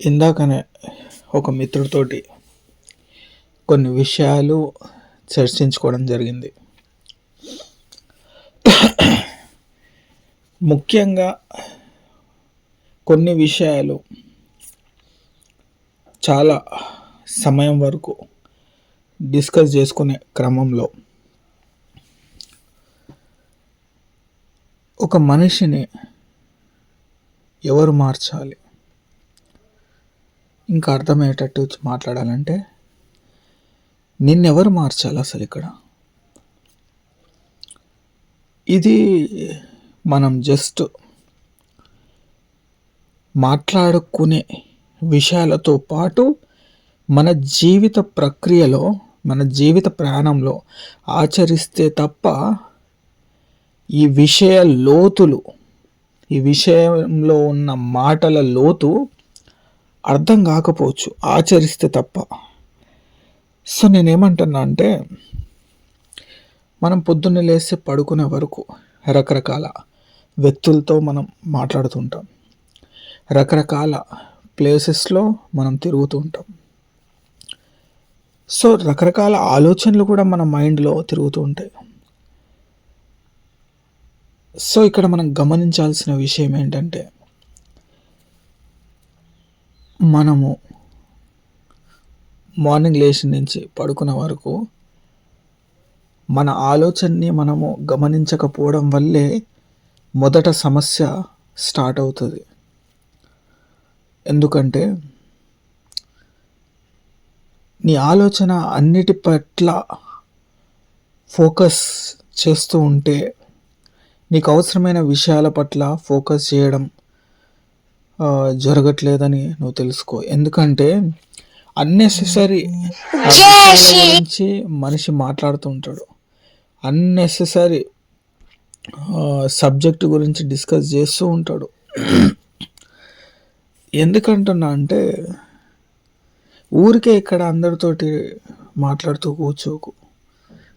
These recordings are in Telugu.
ఇందాకనే ఒక మిత్రుడితోటి కొన్ని విషయాలు చర్చించుకోవడం జరిగింది. ముఖ్యంగా కొన్ని విషయాలు చాలా సమయం వరకు డిస్కస్ చేసుకునే క్రమంలో ఒక మనిషిని ఎవరు మార్చాలి? ఇంకా అర్థమయ్యేటట్టు మాట్లాడాలంటే నిన్నెవరు మార్చాలి అసలు ఇక్కడ? ఇది మనం జస్ట్ మాట్లాడుకునే విషయాలతో పాటు మన జీవిత ప్రక్రియలో మన జీవిత ప్రయాణంలో ఆచరిస్తే తప్ప ఈ విషయ లోతులు ఈ విషయంలో ఉన్న మాటల లోతు అర్థం కాకపోవచ్చు. ఆచరిస్తే తప్ప. సో నేనేమంటున్నా అంటే మనం పొద్దున్నే లేస్తే పడుకునే వరకు రకరకాల వ్యక్తులతో మనం మాట్లాడుతుంటాం. రకరకాల ప్లేసెస్లో మనం తిరుగుతూ ఉంటాం సో రకరకాల ఆలోచనలు కూడా మన మైండ్లో తిరుగుతూ ఉంటాయి. సో ఇక్కడ మనం గమనించాల్సిన విషయం ఏంటంటే మనము మార్నింగ్ లేచిన నుంచి పడుకునే వరకు మన ఆలోచనని మనము గమనించకపోవడం వల్లే మొదట సమస్య స్టార్ట్ అవుతుంది. ఎందుకంటే నీ ఆలోచన అన్నిటి పట్ల ఫోకస్ చేస్తూ ఉంటే నీకు అవసరమైన విషయాల పట్ల ఫోకస్ చేయడం జరగట్లేదని నువ్వు తెలుసుకో. ఎందుకంటే అన్నెసెసరీ గురించి మనిషి మాట్లాడుతూ ఉంటాడు. అన్నెసెసరీ సబ్జెక్ట్ గురించి డిస్కస్ చేస్తూ ఉంటాడు. ఎందుకంటున్నా అంటే ఊరికే ఇక్కడ అందరితోటి మాట్లాడుతూ కూర్చోకు.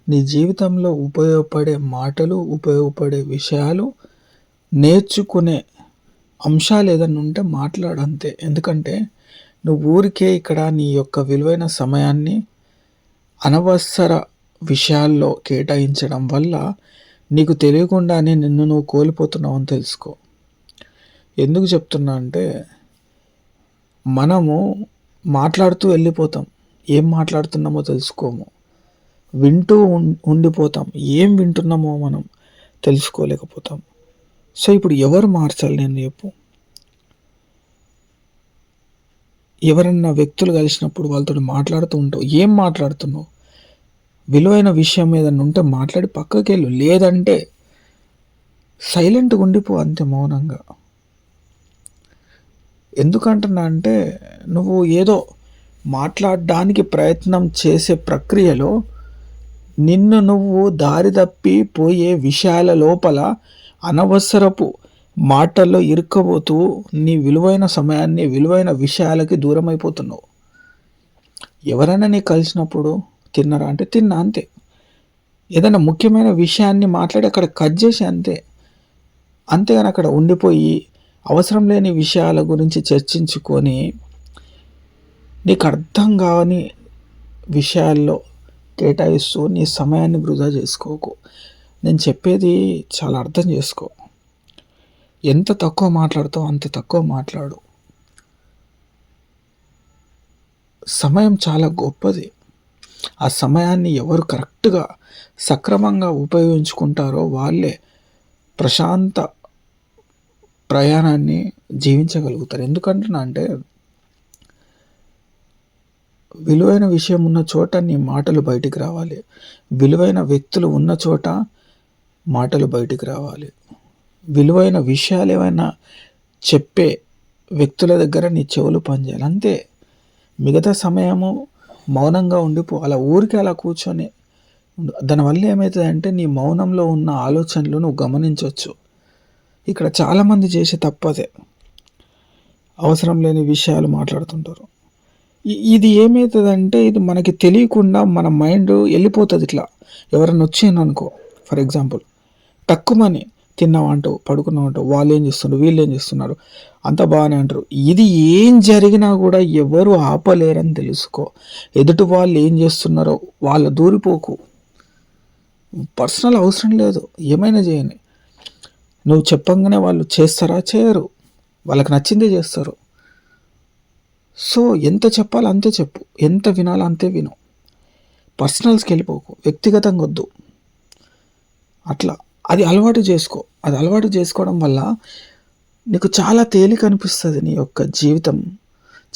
నీ జీవితంలో ఉపయోగపడే మాటలు ఉపయోగపడే విషయాలు నేర్చుకునే అంశాలు ఏదన్నా ఉంటే మాట్లాడు అంతే ఎందుకంటే నువ్వు ఊరికే ఇక్కడ నీ యొక్క విలువైన సమయాన్ని అనవసర విషయాల్లో కేటాయించడం వల్ల నీకు తెలియకుండానే నిన్ను నువ్వు కోల్పోతున్నావు అని తెలుసుకో. ఎందుకు చెప్తున్నా అంటే మనము మాట్లాడుతూ వెళ్ళిపోతాం. ఏం మాట్లాడుతున్నామో తెలుసుకోము. వింటూ ఉండిపోతాం. ఏం వింటున్నామో మనం తెలుసుకోలేకపోతాం. సో ఇప్పుడు ఎవరు మార్చాలి నేను చెప్పు. ఎవరన్నా వ్యక్తులు కలిసినప్పుడు వాళ్ళతో మాట్లాడుతూ ఉంటావు ఏం మాట్లాడుతున్నావు? విలువైన విషయం ఏదన్నా ఉంటే మాట్లాడి పక్కకి వెళ్ళు లేదంటే సైలెంట్గా ఉండిపో అంతే మౌనంగా. ఎందుకంటున్నా అంటే నువ్వు ఏదో మాట్లాడడానికి ప్రయత్నం చేసే ప్రక్రియలో నిన్ను నువ్వు దారి తప్పి పోయే విషయాల లోపల అనవసరపు మాటల్లో ఇరుక్కబోతూ నీ విలువైన సమయాన్ని విలువైన విషయాలకి దూరం అయిపోతున్నావు ఎవరైనా నీ కలిసినప్పుడు తిన్నరా? అంటే తిన్నా అంతే. ఏదైనా ముఖ్యమైన విషయాన్ని మాట్లాడి అక్కడ కట్ చేసి అంతే. అంతేగాని అక్కడ ఉండిపోయి అవసరం లేని విషయాల గురించి చర్చించుకొని నీకు అర్థం కావని విషయాల్లో కేటాయిస్తూ నీ సమయాన్ని వృధా చేసుకోకు. నేను చెప్పేది చాలా అర్థం చేసుకో. ఎంత తక్కువ మాట్లాడుతావు అంత తక్కువ మాట్లాడు. సమయం చాలా గొప్పది. ఆ సమయాన్ని ఎవరు కరెక్ట్గా సక్రమంగా ఉపయోగించుకుంటారో వాళ్ళే ప్రశాంత ప్రయాణాన్ని జీవించగలుగుతారు. ఎందుకంటున్నా అంటే విలువైన విషయం ఉన్న చోట నీ మాటలు బయటికి రావాలి. విలువైన వ్యక్తులు ఉన్న చోట మాటలు బయటికి రావాలి. విలువైన విషయాలు ఏమైనా చెప్పే వ్యక్తుల దగ్గర నీ చెవులు పనిచేయాలి. అంతే. మిగతా సమయము మౌనంగా ఉండిపో. అలా ఊరికి అలా కూర్చొని దానివల్ల ఏమవుతుందంటే నీ మౌనంలో ఉన్న ఆలోచనలు నువ్వు గమనించవచ్చు ఇక్కడ చాలామంది చేసే తప్పదే. అవసరం లేని విషయాలు మాట్లాడుతుంటారు. ఇది ఏమవుతుందంటే ఇది మనకి తెలియకుండా మన మైండ్ వెళ్ళిపోతుంది ఇట్లా. ఎవరైనా వచ్చిందనుకో అనుకో ఫర్ ఎగ్జాంపుల్. టక్కుమని తిన్నావంటూ పడుకున్నావంటావు వాళ్ళు ఏం చేస్తున్నారు వీళ్ళు ఏం చేస్తున్నారు? అంత బాగానే అంటారు. ఇది ఏం జరిగినా కూడా ఎవరు ఆపలేరని తెలుసుకో. ఎదుటి వాళ్ళు ఏం చేస్తున్నారో వాళ్ళ దూరిపోకు. పర్సనల్ అవసరం లేదు. ఏమైనా చేయని నువ్వు చెప్పంగానే వాళ్ళు చేస్తారా? చేయరు. వాళ్ళకి నచ్చిందే చేస్తారు. సో ఎంత చెప్పాలో అంతే చెప్పు. ఎంత వినాలో అంతే విను. పర్సనల్స్కి వెళ్ళిపోకు. వ్యక్తిగతంగా వద్దు. అట్లా. అది అలవాటు చేసుకో. అది అలవాటు చేసుకోవడం వల్ల నీకు చాలా తేలిక అనిపిస్తుంది నీ యొక్క జీవితం.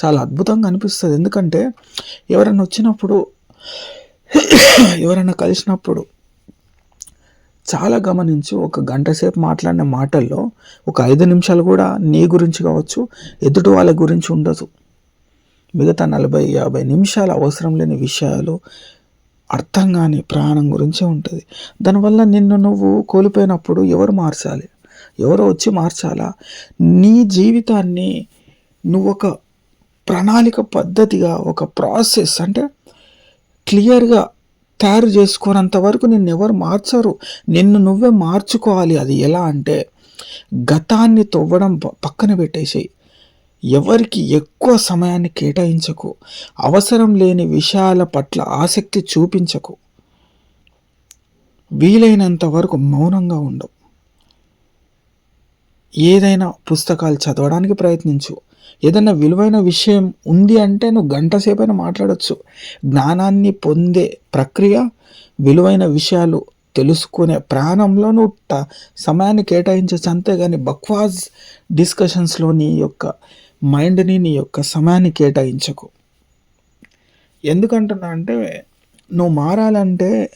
చాలా అద్భుతంగా అనిపిస్తుంది. ఎందుకంటే ఎవరైనా వచ్చినప్పుడు ఎవరైనా కలిసినప్పుడు చాలా గమనించు. ఒక గంట సేపు మాట్లాడిన మాటల్లో ఒక ఐదు నిమిషాలు కూడా నీ గురించి కావచ్చు ఎదుటి వాళ్ళ గురించి ఉండదు. మిగతా నలభై యాభై నిమిషాలు అవసరం లేని విషయాలు అర్థం కాని ప్రాణం గురించే ఉంటుంది. దానివల్ల నిన్ను నువ్వు కోల్పోయినప్పుడు ఎవరు మార్చాలి? ఎవరో వచ్చి మార్చాలా? నీ జీవితాన్ని నువ్వు ఒక ప్రణాళిక పద్ధతిగా ఒక ప్రాసెస్ అంటే క్లియర్గా తయారు చేసుకున్నంత వరకు నిన్ను ఎవరు మార్చరు. నిన్ను నువ్వే మార్చుకోవాలి. అది ఎలా అంటే గతాన్ని తవ్వడం పక్కన పెట్టేసేయి. ఎవరికి ఎక్కువ సమయాన్ని కేటాయించకు అవసరం లేని విషయాల పట్ల ఆసక్తి చూపించకు. వీలైనంత వరకు మౌనంగా ఉండవు ఏదైనా పుస్తకాలు చదవడానికి ప్రయత్నించు. ఏదైనా విలువైన విషయం ఉంది అంటే నువ్వు గంట సేపైనా మాట్లాడచ్చు. జ్ఞానాన్ని పొందే ప్రక్రియ విలువైన విషయాలు తెలుసుకునే ప్రాణంలో నువ్వు సమయాన్ని కేటాయించవచ్చు అంతేగాని బక్వాజ్ డిస్కషన్స్లో నీ యొక్క మైండ్ని నీ యొక్క సమయాన్ని కేటాయించకు. ఎందుకంటున్నా అంటే నువ్వు మారాలంటే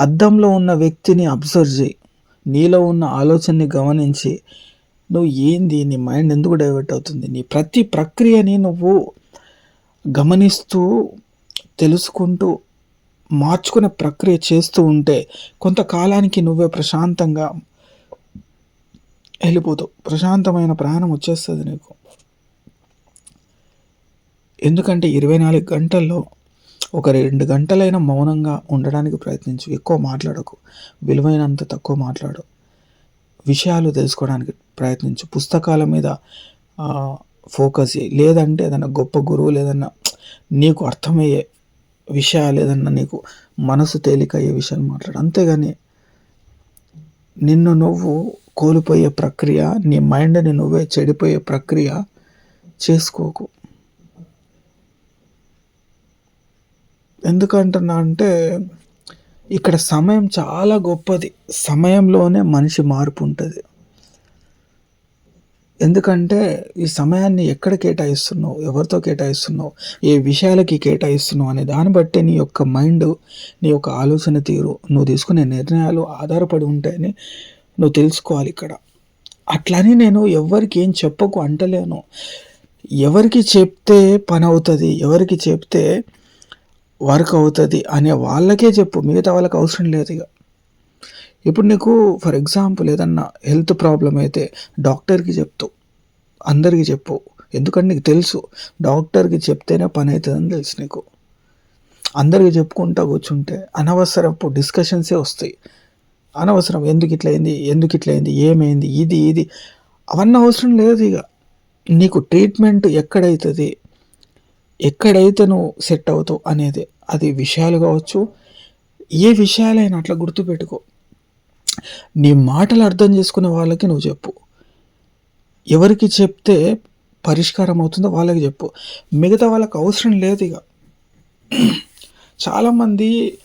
అద్దంలో ఉన్న వ్యక్తిని అబ్జర్వ్ చేయి. నీలో ఉన్న ఆలోచనని గమనించి నువ్వు ఏంది? నీ మైండ్ ఎందుకు డైవర్ట్ అవుతుంది? నీ ప్రతి ప్రక్రియని నువ్వు గమనిస్తూ తెలుసుకుంటూ మార్చుకునే ప్రక్రియ చేస్తూ ఉంటే కొంతకాలానికి నువ్వే ప్రశాంతంగా వెళ్ళిపోతావు. ప్రశాంతమైన ప్రయాణం వచ్చేస్తుంది నీకు. ఎందుకంటే ఇరవై నాలుగు గంటల్లో ఒక రెండు గంటలైనా మౌనంగా ఉండడానికి ప్రయత్నించు. ఎక్కువ మాట్లాడకు. విలువైనంత తక్కువ మాట్లాడు. విషయాలు తెలుసుకోవడానికి ప్రయత్నించు. పుస్తకాల మీద ఫోకస్ చేయి. లేదంటే ఏదన్నా గొప్ప గురువు లేదన్నా నీకు అర్థమయ్యే విషయాలు ఏదన్నా నీకు మనసు తేలికయ్యే విషయాలు మాట్లాడు. అంతేగాని నిన్ను నువ్వు కోల్పోయే ప్రక్రియ నీ మైండ్ని నువ్వే చెడిపోయే ప్రక్రియ చేసుకోకు. ఎందుకంటున్నా అంటే ఇక్కడ సమయం చాలా గొప్పది. సమయంలోనే మనిషి మార్పు ఉంటుంది. ఎందుకంటే ఈ సమయాన్ని ఎక్కడ కేటాయిస్తున్నావు? ఎవరితో కేటాయిస్తున్నావు? ఏ విషయాలకి కేటాయిస్తున్నావు? అనే దాన్ని బట్టి నీ యొక్క మైండ్ నీ యొక్క ఆలోచన తీరు. నువ్వు తీసుకునే నిర్ణయాలు ఆధారపడి ఉంటాయని నువ్వు తెలుసుకోవాలి ఇక్కడ. అట్లని నేను ఎవరికి ఏం చెప్పకు అంటలేను. ఎవరికి చెప్తే పని అవుతుంది ఎవరికి చెప్తే వర్క్ అవుతుంది అనే వాళ్ళకే చెప్పు మిగతా వాళ్ళకి అవసరం లేదు ఇక. ఇప్పుడు నీకు ఫర్ ఎగ్జాంపుల్ ఏదన్నా హెల్త్ ప్రాబ్లం అయితే డాక్టర్కి చెప్తావు అందరికీ చెప్పు. ఎందుకంటే నీకు తెలుసు డాక్టర్కి చెప్తేనే పని అవుతుందని తెలుసు నీకు. అందరికీ చెప్పుకుంటా కూర్చుంటే అనవసరపు డిస్కషన్సే వస్తాయి. అనవసరం. ఎందుకు ఇట్లయింది ఎందుకు ఇట్లయింది ఏమైంది? ఇది ఇది. అవన్నీ అవసరం లేదు ఇక. నీకు ట్రీట్మెంట్ ఎక్కడైతుంది? ఎక్కడైతే నువ్వు సెట్ అవుతావు అనేది అది విషయాలు కావచ్చు. ఏ విషయాలైనా అట్లా గుర్తుపెట్టుకో. నీ మాటలు అర్థం చేసుకునే వాళ్ళకి నువ్వు చెప్పు. ఎవరికి చెప్తే పరిష్కారం అవుతుందో వాళ్ళకి చెప్పు. మిగతా వాళ్ళకి అవసరం లేదు ఇక. చాలామంది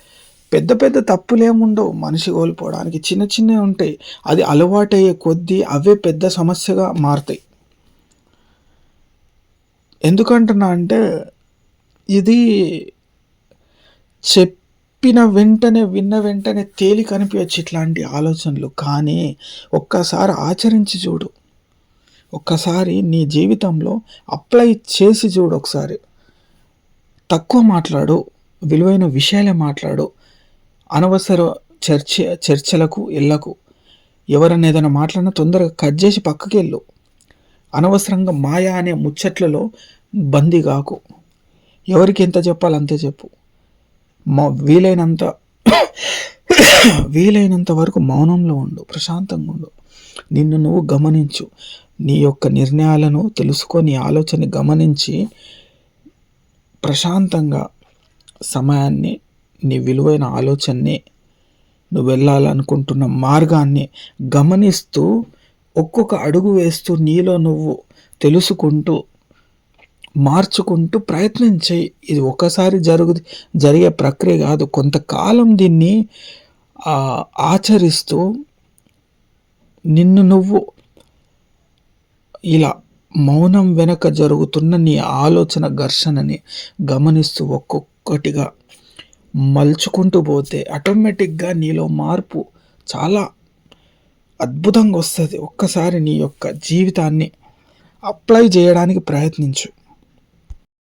పెద్ద పెద్ద తప్పులేముండవు. మనిషి కోల్పోవడానికి చిన్న చిన్నవి ఉంటాయి. అది అలవాటయ్యే కొద్దీ అవే పెద్ద సమస్యగా మారుతాయి. ఎందుకంటున్నా అంటే ఇది చెప్పిన వెంటనే విన్న వెంటనే తేలిక అనిపించచ్చు ఇట్లాంటి ఆలోచనలు. కానీ ఒక్కసారి ఆచరించి చూడు. ఒక్కసారి నీ జీవితంలో అప్లై చేసి చూడు ఒకసారి. తక్కువ మాట్లాడు. విలువైన విషయాలే మాట్లాడు. అనవసర చర్చ చర్చలకు ఇళ్ళకు ఎవరన్నా ఏదైనా మాట్లాడినా తొందరగా కట్ చేసి పక్కకి వెళ్ళు. అనవసరంగా మాయా అనే ముచ్చట్లలో బందీ కాకు. ఎవరికి ఎంత చెప్పాలంతే చెప్పు. మా వీలైనంత వీలైనంత వరకు మౌనంలో ఉండు ప్రశాంతంగా ఉండు. నిన్ను నువ్వు గమనించు. నీ యొక్క నిర్ణయాలను తెలుసుకొని ఆలోచన గమనించి ప్రశాంతంగా సమయాన్ని నీ విలువైన ఆలోచనని నువ్వు వెళ్ళాలనుకుంటున్న మార్గాన్ని గమనిస్తూ ఒక్కొక్క అడుగు వేస్తూ నీలో నువ్వు తెలుసుకుంటూ మార్చుకుంటూ ప్రయత్నం చేయి. ఇది ఒకసారి జరుగు జరిగే ప్రక్రియ కాదు. కొంతకాలం దీన్ని ఆచరిస్తూ నిన్ను నువ్వు ఇలా మౌనం వెనక జరుగుతున్న నీ ఆలోచన ఘర్షణని గమనిస్తూ ఒక్కొక్కటిగా మలుచుకుంటూ పోతే ఆటోమేటిక్గా నీలో మార్పు చాలా అద్భుతంగా వస్తుంది. ఒక్కసారి నీ యొక్క జీవితాన్ని అప్లై చేయడానికి ప్రయత్నించు.